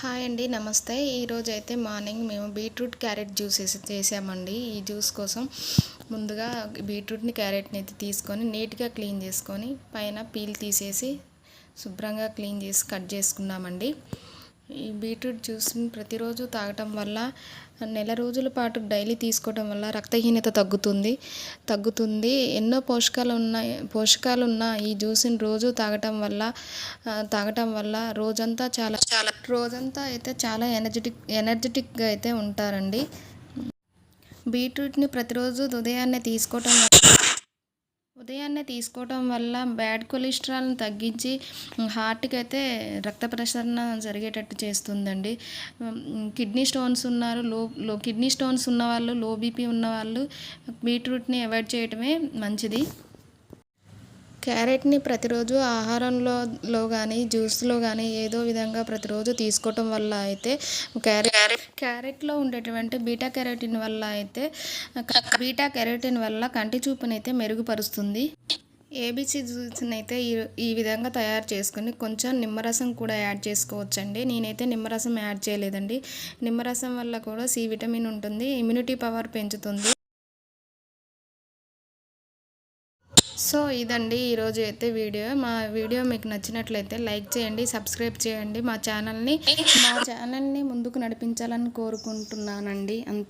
Hi అండి నమస్తే. ఈరోజు అయితే మార్నింగ్ మేము బీట్రూట్ క్యారెట్ జ్యూస్ వేసి చేసామండి. ఈ జ్యూస్ కోసం ముందుగా బీట్రూట్ని క్యారెట్ని అయితే తీసుకొని నీట్గా క్లీన్ చేసుకొని పైన పీల్ తీసేసి శుభ్రంగా క్లీన్ చేసి కట్ చేసుకున్నామండి. ఈ బీట్రూట్ జ్యూస్ని ప్రతిరోజు తాగటం వల్ల నెల రోజుల పాటు డైలీ తీసుకోవడం వల్ల రక్తహీనత తగ్గుతుంది. తగ్గుతుంది. ఎన్నో పోషకాలు ఉన్నాయి. పోషకాలు ఉన్న ఈ జ్యూస్ని రోజు తాగటం వల్ల తాగటం వల్ల రోజంతా చాలా చాలా రోజంతా అయితే చాలా ఎనర్జెటిక్ ఎనర్జెటిక్గా అయితే ఉంటారండి. బీట్రూట్ని ప్రతిరోజు ఉదయాన్నే తీసుకోవటం వల్ల ఉదయాన్నే తీసుకోవటం వల్ల బ్యాడ్ కొలెస్ట్రాల్ని తగ్గించి హార్ట్కి అయితే రక్త ప్రసరణ జరిగేటట్టు చేస్తుందండి. కిడ్నీ స్టోన్స్ ఉన్నారు లో లో కిడ్నీ స్టోన్స్ ఉన్నవాళ్ళు లో బీపీ ఉన్నవాళ్ళు బీట్రూట్ని అవాయిడ్ చేయటమే మంచిది. క్యారెట్ని ప్రతిరోజు ఆహారంలో లో కానీ జ్యూస్లో కానీ ఏదో విధంగా ప్రతిరోజు తీసుకోవటం వల్ల అయితే క్యారెట్ క్యారెట్లో ఉండేటువంటి బీటా కెరోటిన్ వల్ల అయితే బీటా కెరోటిన్ వల్ల కంటి చూపునైతే అయితే మెరుగుపరుస్తుంది. ఏబీసీ జ్యూస్ని అయితే ఈ ఈ విధంగా తయారు చేసుకుని కొంచెం నిమ్మరసం కూడా యాడ్ చేసుకోవచ్చండి. నేనైతే నిమ్మరసం యాడ్ చేయలేదండి. నిమ్మరసం వల్ల కూడా సి విటమిన్ ఉంటుంది ఇమ్యూనిటీ పవర్ పెంచుతుంది. సో ఇదండి ఈరోజు అయితే వీడియో. మా వీడియో మీకు నచ్చినట్లయితే లైక్ చేయండి సబ్స్క్రైబ్ చేయండి. మా ఛానల్ని మా ఛానల్ని ముందుకు నడిపించాలని కోరుకుంటున్నానండి. అంతే.